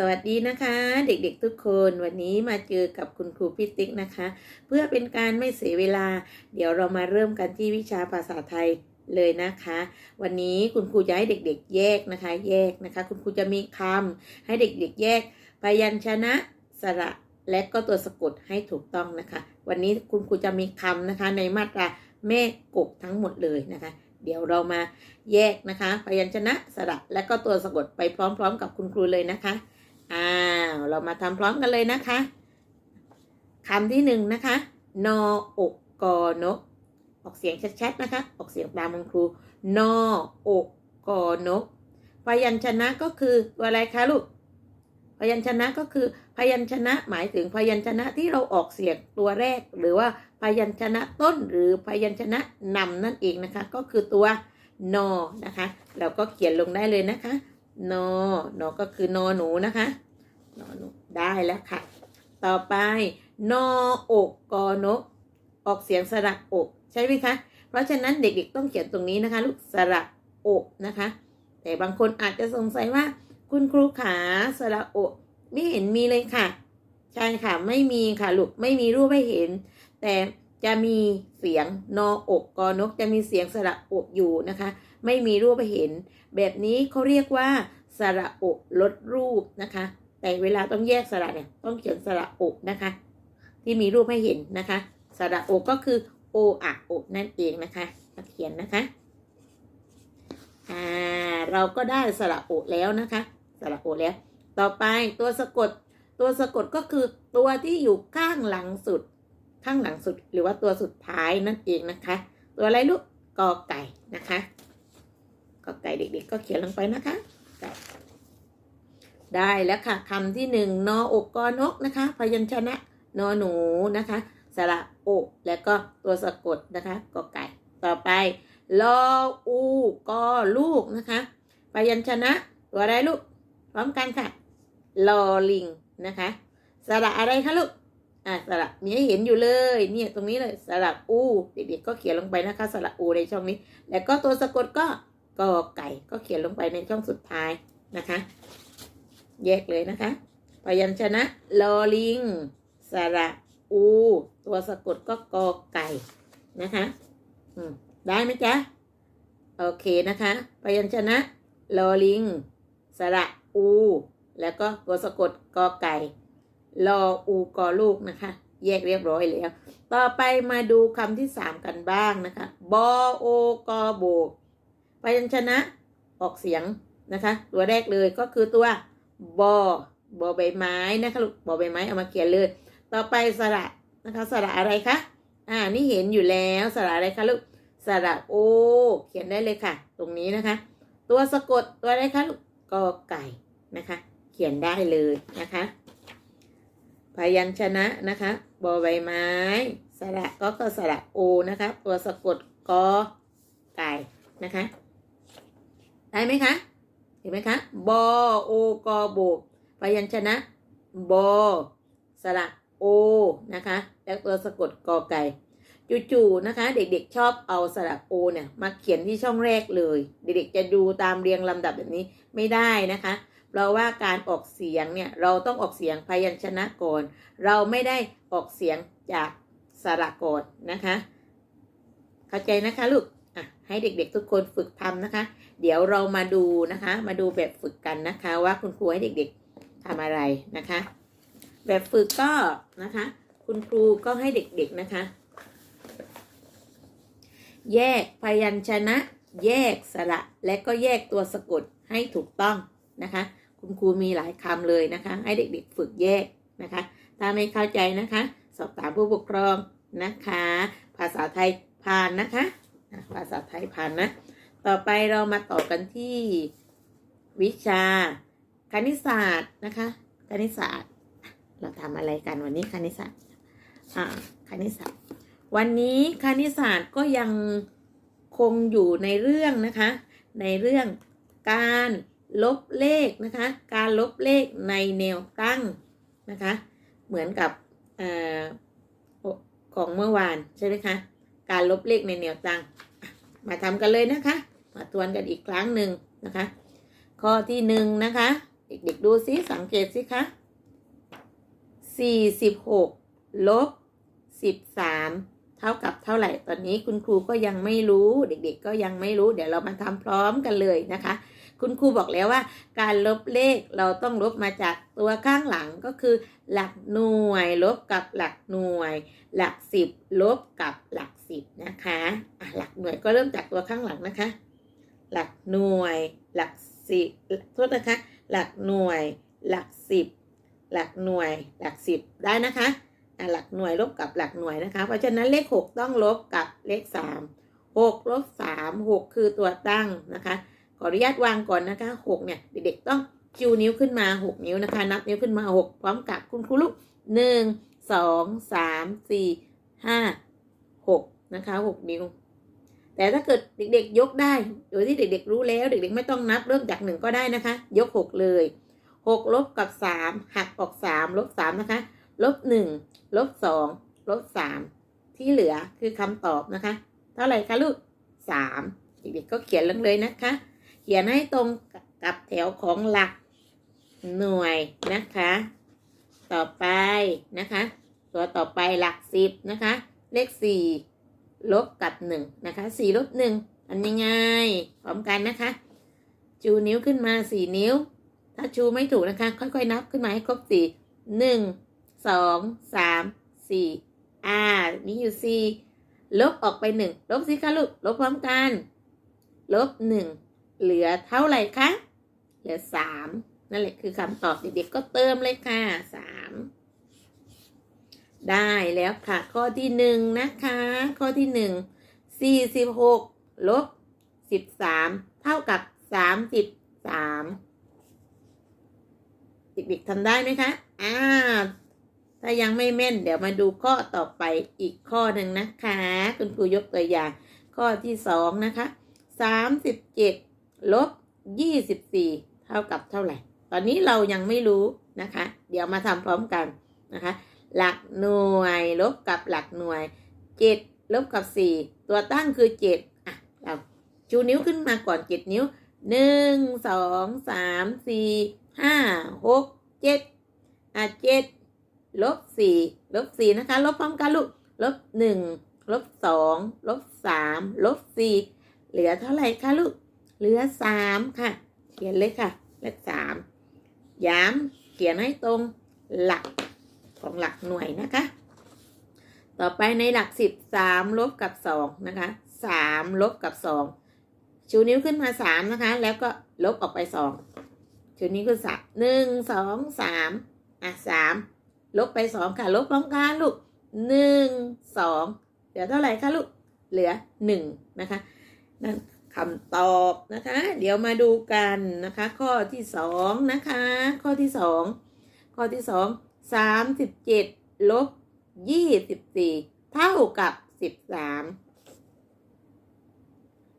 สวัสดีนะคะเด็กๆทุกคนวันนี้มาเจอกับคุณครูพี่ติ๊กนะคะ เพื่อเป็นการไม่เสียเวลา เดี๋ยวเรามาเริ่มกันที่วิชาภาษาไทยเลยนะคะ วันนี้คุณครูจะให้เด็กๆ แยกนะคะ แยกนะคะ คุณครูจะมีคำให้เด็กๆ แยกพยัญชนะสระและก็ตัวสะกดให้ถูกต้องนะคะ วันนี้คุณครูจะมีคำนะคะ ในมาตราแม่กบทั้งหมดเลยนะคะเดี๋ยวเรามาแยกนะคะ พยัญชนะสระและก็ตัวสะกดไปพร้อมๆ กับคุณครูเลยนะคะ อ้าวเรามาทำพร้อมกันเลยนะคะคำที่หนึ่งนะคะ นออกกอนก ออกเสียงชัดๆนะคะ ออกเสียงตามคุณครู นออกกอนก พยัญชนะก็คืออะไรคะลูก พยัญชนะก็คือ พยัญชนะหมายถึงพยัญชนะที่เราออกเสียงตัวแรก หรือว่าพยัญชนะต้นหรือพยัญชนะนำนั่นเองนะคะ ก็คือตัวนอนะคะ เราก็เขียนลงได้เลยนะคะ นอนอก็คือนอหนูนะคะนอหนูได้แล้วค่ะ ต่อไปนออกกอนก ออกเสียงสระอก ใช่ไหมคะ เพราะฉะนั้นเด็กๆต้องเขียนตรงนี้นะคะลูกสระอกนะคะ แต่บางคนอาจจะสงสัยว่า คุณครูขาสระอกไม่เห็นมีเลยค่ะ ใช่ค่ะไม่มีค่ะลูกไม่มีรูปให้เห็น แต่ จะมีเสียงนออกกอนก จะมีเสียงสระอกอยู่นะคะ ไม่มีรูปให้เห็น แบบนี้เขาเรียกว่าสระอกลดรูปนะคะ แต่เวลาต้องแยกสระเนี่ยต้องเขียนสระอกนะคะ ที่มีรูปให้เห็นนะคะ สระอกก็คือโออะอกนั่นเองนะคะเขียนนะคะอ่าเราก็ได้สระอกแล้วนะคะสระอกแล้ว ต่อไปตัวสะกดตัวสะกดก็คือตัวที่อยู่ข้างหลังสุด ข้างหลังสุดหรือว่าตัวสุดท้ายนั่นเองนะคะ ตัวอะไรลูกกอไก่นะคะกอไก่เด็กๆ ก็เขียนลงไปนะคะไก่ได้แล้วค่ะคำที่หนึ่งนออกกอนกนะคะ พยัญชนะนอหนูนะคะสระโอแล้วก็ตัวสะกดนะคะกอไก่ต่อไปลออูกอลูกนะคะพยัญชนะตัวอะไรลูกพร้อมกันค่ะลอลิงนะคะสระอะไรคะลูก อะสระมีให้เห็นอยู่เลยเนี่ยตรงนี้เลยสระอูเด็กๆก็เขียนลงไปนะคะสระอูในช่องนี้ แล้วก็ตัวสะกดก็กอไก่ก็เขียนลงไปในช่องสุดท้ายนะคะ แยกเลยนะคะพยัญชนะลอลิงสระอู ตัวสะกดก็กอไก่นะคะอืมได้ไหมจ๊ะ โอเคนะคะพยัญชนะลอลิงสระอู แล้วก็ตัวสะกดกอไก่ ลออูกอลูกนะคะ แยกเรียบร้อยแล้ว ต่อไปมาดูคำที่สามกันบ้างนะคะบอโอกอโบกพยัญชนะออกเสียงนะคะ ตัวแรกเลยก็คือตัวบอบอใบไม้นะคะลูกบอใบไม้เอามาเขียนเลย ต่อไปสระนะคะสระอะไรคะอ่านี่เห็นอยู่แล้วสระอะไรคะลูกสระโอ เขียนได้เลยค่ะ ตรงนี้นะคะ ตัวสะกดตัวอะไรคะลูกกอไก่นะคะ เขียนได้เลยนะคะ พยัญชนะนะคะบอใบไม้ สระก็คือสระโอนะคะ ตัวสะกดกอไก่นะคะ ได้ไหมคะ เห็นไหมคะบอโอกอโบกพยัญชนะบอสระโอนะคะ แล้วตัวสะกดกอไก่จู่ๆนะคะ เด็กๆชอบเอาสระโอเนี่ยมาเขียนที่ช่องแรกเลย เด็กๆจะดูตามเรียงลำดับแบบนี้ไม่ได้นะคะ เราว่าการออกเสียงเนี่ยเราต้องออกเสียงพยัญชนะก่อน เราไม่ได้ออกเสียงจากสระก่อนนะคะ เข้าใจนะคะลูกอะให้เด็กๆทุกคนฝึกทำนะคะ เดี๋ยวเรามาดูนะคะ มาดูแบบฝึกกันนะคะ ว่าคุณครูให้เด็กๆทำอะไรนะคะ แบบฝึกก็นะคะ คุณครูก็ให้เด็กๆนะคะ แยกพยัญชนะ แยกสระและก็แยกตัวสะกดให้ถูกต้องนะคะ คุณครูมีหลายคำเลยนะคะ ให้เด็กๆฝึกแยกนะคะ ถ้าไม่เข้าใจนะคะ สอบถามผู้ปกครองนะคะ ภาษาไทยผ่านนะคะ ภาษาไทยผ่านนะ ต่อไปเรามาต่อกันที่วิชาคณิตศาสตร์นะคะ คณิตศาสตร์ เราทำอะไรกันวันนี้คณิตศาสตร์อ่าคณิตศาสตร์ วันนี้คณิตศาสตร์ก็ยังคงอยู่ในเรื่องนะคะ ในเรื่องการ ลบเลขนะคะ การลบเลขในแนวตั้งนะคะ เหมือนกับอของเมื่อวานใช่ไหมคะ การลบเลขในแนวตั้ง มาทำกันเลยนะคะ มาทวนกันอีกครั้งหนึ่งนะคะ ข้อที่หนึ่งนะคะ เด็กๆดูซิสังเกตสิคะสี่สิบหกลบสิบสามเท่ากับเท่าไหร่ ตอนนี้คุณครูก็ยังไม่รู้ เด็กๆก็ยังไม่รู้ เดี๋ยวเรามาทำพร้อมกันเลยนะคะ คุณครูบอกแล้วว่า การลบเลขเราต้องลบมาจากตัวข้างหลังก็คือ หลักหน่วย ลบกับหลักหน่วย หลักสิบลบกับหลักสิบนะคะอะหลักหน่วยก็เริ่มจากตัวข้างหลังนะคะ หลักหน่วย หลักสิบโทษนะคะ หลักหน่วย หลักสิบหลักหน่วย หลักสิบได้นะคะอะหลักหน่วยลบกับหลักหน่วยนะคะ เพราะฉะนั้นเลขหกต้องลบกับเลขสามหกลบสามหกคือตัวตั้งนะคะ ขออนุญาตวางก่อนนะคะหกเนี่ยเด็กๆต้องจูนิ้วขึ้นมาหกนิ้วนะคะ นับนิ้วขึ้นมาหกพร้อมกับคุณครูลูกหนึ่งสองสามสี่ห้าหกนะคะหกนิ้ว แต่ถ้าเกิดเด็กๆยกได้ โดยที่เด็กๆรู้แล้ว เด็กๆไม่ต้องนับเริ่มจากหนึ่งก็ได้นะคะ ยกหกเลยหกลบกับสามหักออกสามลบสามนะคะลบหนึ่งลบสองลบสามที่เหลือคือคำตอบนะคะ เท่าไหร่คะลูกสามเด็กๆก็เขียนลงเลยนะคะ ขียนให้ตรงกับแถวของหลักหน่วยนะคะ ต่อไปนะคะ ตัวต่อไปหลักสิบนะคะ เลขสี่ลบกับหนึ่งนะคะสี่ลบหนึ่งทำยังไงพร้อมกันนะคะชูนิ้วขึ้นมาสี่นิ้ว ถ้าชูไม่ถูกนะคะ ค่อยๆนับขึ้นมาให้ครบสี่หนึ่งสองสามสี่อ่ามีอยู่สี่ลบออกไปหนึ่งลบสิคะลูกลบพร้อมกัน ลบหนึ่ง เหลือเท่าไหร่คะ เหลือสามนั่นแหละคือคำตอบเด็กๆก็เติมเลยค่ะสามได้แล้วค่ะ ข้อที่หนึ่งนะคะ ข้อที่หนึ่งสี่สิบหกลบสิบสามเท่ากับสามสิบสามเด็กๆทำได้ไหมคะอ่าถ้ายังไม่แม่นเดี๋ยวมาดูข้อต่อไปอีกข้อหนึ่งนะคะ คุณครูยกตัวอย่าง ข้อที่สองนะคะสามสิบเจ็ด ลบยี่สิบสี่เท่ากับเท่าไหร่ ตอนนี้เรายังไม่รู้นะคะ เดี๋ยวมาทำพร้อมกันนะคะ หลักหน่วยลบกับหลักหน่วยเจ็ดลบกับสี่ตัวตั้งคือเจ็ดอะเราชูนิ้วขึ้นมาก่อนเจ็ดนิ้วหนึ่งสองสามสี่ห้าหกเจ็ดอะเจ็ดลบสี่ลบสี่นะคะ ลบพร้อมกันลูกลบหนึ่งลบสองลบสามลบสี่เหลือเท่าไหร่คะลูก เหลือสามค่ะ เขียนเลยค่ะ เลขสามย้ำเขียนให้ตรงหลักของหลักหน่วยนะคะ ต่อไปในหลักสิบสามลบกับสองนะคะสามลบกับสองชูนิ้วขึ้นมาสามนะคะ แล้วก็ลบออกไปสองชูนิ้วขึ้นสามหนึ่งสองสามอะสามลบไปสองค่ะ ลบพร้อมกันลูกหนึ่งสองเหลือเท่าไหร่คะลูกเหลือหนึ่งนะคะนั่น คำตอบนะคะ เดี๋ยวมาดูกันนะคะ ข้อที่สองนะคะ ข้อที่สองข้อที่สองสามสิบเจ็ดลบยี่สิบสี่เท่ากับสิบสาม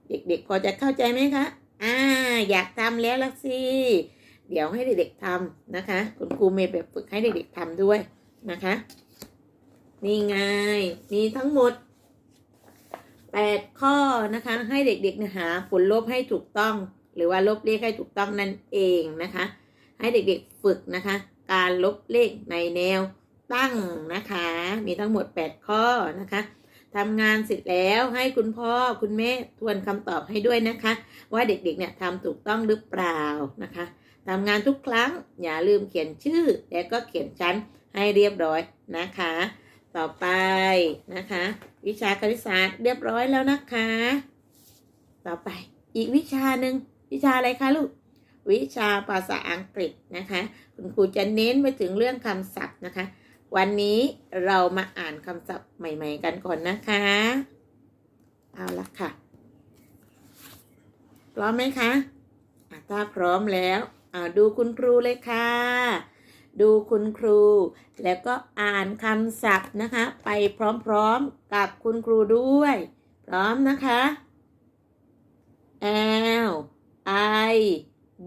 เด็กๆ พอจะเข้าใจไหมคะ อ่า อยากทำแล้วละสิ เดี๋ยวให้เด็กๆทำนะคะ คุณครูเมย์แบบฝึกให้เด็กๆทำด้วยนะคะ นี่ไง มีทั้งหมด แปดข้อนะคะ ให้เด็กๆหาผลลบให้ถูกต้อง หรือว่าลบเลขให้ถูกต้องนั่นเองนะคะ ให้เด็กๆฝึกนะคะ การลบเลขในแนวตั้งนะคะ มีทั้งหมด 8 ข้อนะคะทำงานเสร็จแล้วให้คุณพ่อคุณแม่ทวนคำตอบให้ด้วยนะคะ ว่าเด็กๆเนี่ยทำถูกต้องหรือเปล่านะคะทำงานทุกครั้งอย่าลืมเขียนชื่อ และก็เขียนชั้นให้เรียบร้อยนะคะ ต่อไปนะคะ วิชาคณิตศาสตร์เรียบร้อยแล้วนะคะ ต่อไปอีกวิชาหนึ่งวิชาอะไรคะลูกวิชาภาษาอังกฤษนะคะ คุณครูจะเน้นไปถึงเรื่องคำศัพท์นะคะ วันนี้เรามาอ่านคำศัพท์ใหม่ ๆ กันก่อนนะคะ เอาละค่ะ พร้อมไหมคะถ้าพร้อมแล้วอ่าดูคุณครูเลยค่ะ ดูคุณครู แล้วก็อ่านคำศัพท์นะคะ ไปพร้อมๆกับคุณครูด้วย พร้อมนะคะ L I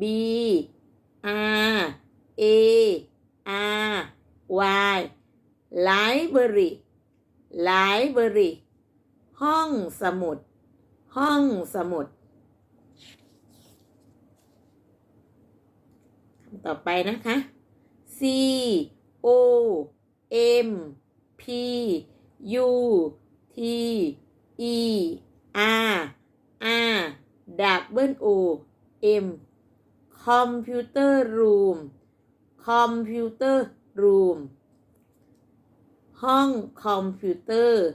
B R A R Y library library ห้องสมุด ห้องสมุดต่อไปนะคะ O M P U T E R R double O M computer room computer room ห้องคอมพิวเตอร์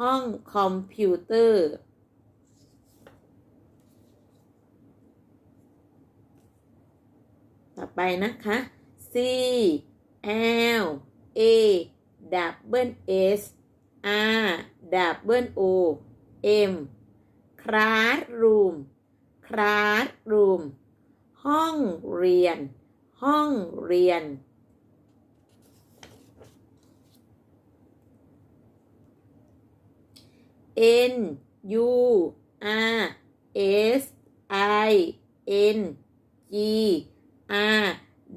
ห้องคอมพิวเตอร์ ต่อไปนะคะ C L A double S R double O M classroom classroom ห้องเรียน ห้องเรียน N U R S I N G R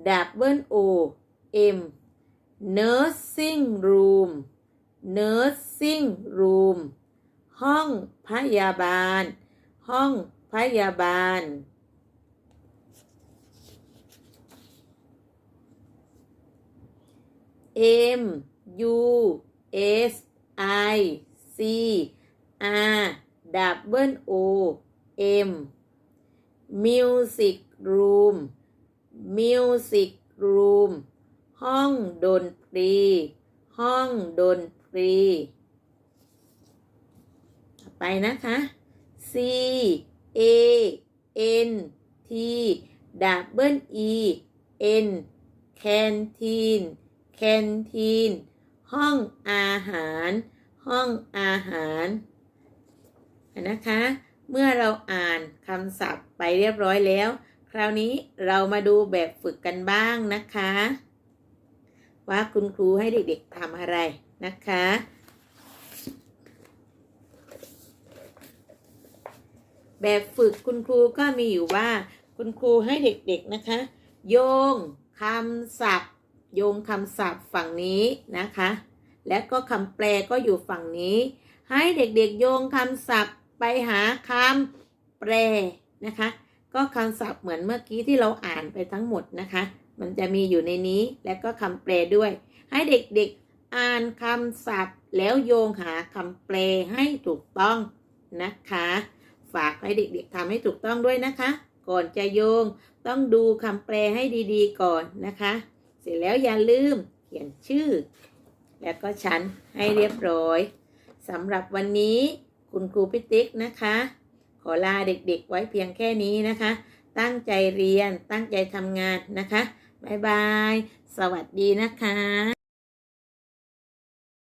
double O M nursing room nursing room ห้องพยาบาล ห้องพยาบาล M U S I C R double O M music room music room ห้องดนตรี ห้องดนตรี ต่อไปนะคะ C A N T double E N canteen canteen ห้องอาหาร ห้องอาหารนะคะ เมื่อเราอ่านคำศัพท์ไปเรียบร้อยแล้ว ราวนี้เรามาดูแบบฝึกกันบ้างนะคะ ว่าคุณครูให้เด็กๆทำอะไรนะคะ แบบฝึกคุณครูก็มีอยู่ว่า คุณครูให้เด็กๆนะคะ โยงคำศัพท์ โยงคำศัพท์ฝั่งนี้นะคะ และก็คำแปลก็อยู่ฝั่งนี้ ให้เด็กๆโยงคำศัพท์ไปหาคำแปลนะคะ ก็คำศัพท์เหมือนเมื่อกี้ที่เราอ่านไปทั้งหมดนะคะ มันจะมีอยู่ในนี้และก็คำแปลด้วย ให้เด็กๆอ่านคำศัพท์แล้วโยงหาคำแปลให้ถูกต้องนะคะ ฝากให้เด็กๆทำให้ถูกต้องด้วยนะคะ ก่อนจะโยงต้องดูคำแปลให้ดีๆก่อนนะคะ เสร็จแล้วอย่าลืมเขียนชื่อ แล้วก็ชั้นให้เรียบร้อยสำหรับวันนี้คุณครูพิติ๊กนะคะ อลาเด็กๆ ไว้เพียงแค่นี้นะคะ ตั้งใจเรียนตั้งใจทำงานนะคะ บ๊ายบาย สวัสดีนะคะ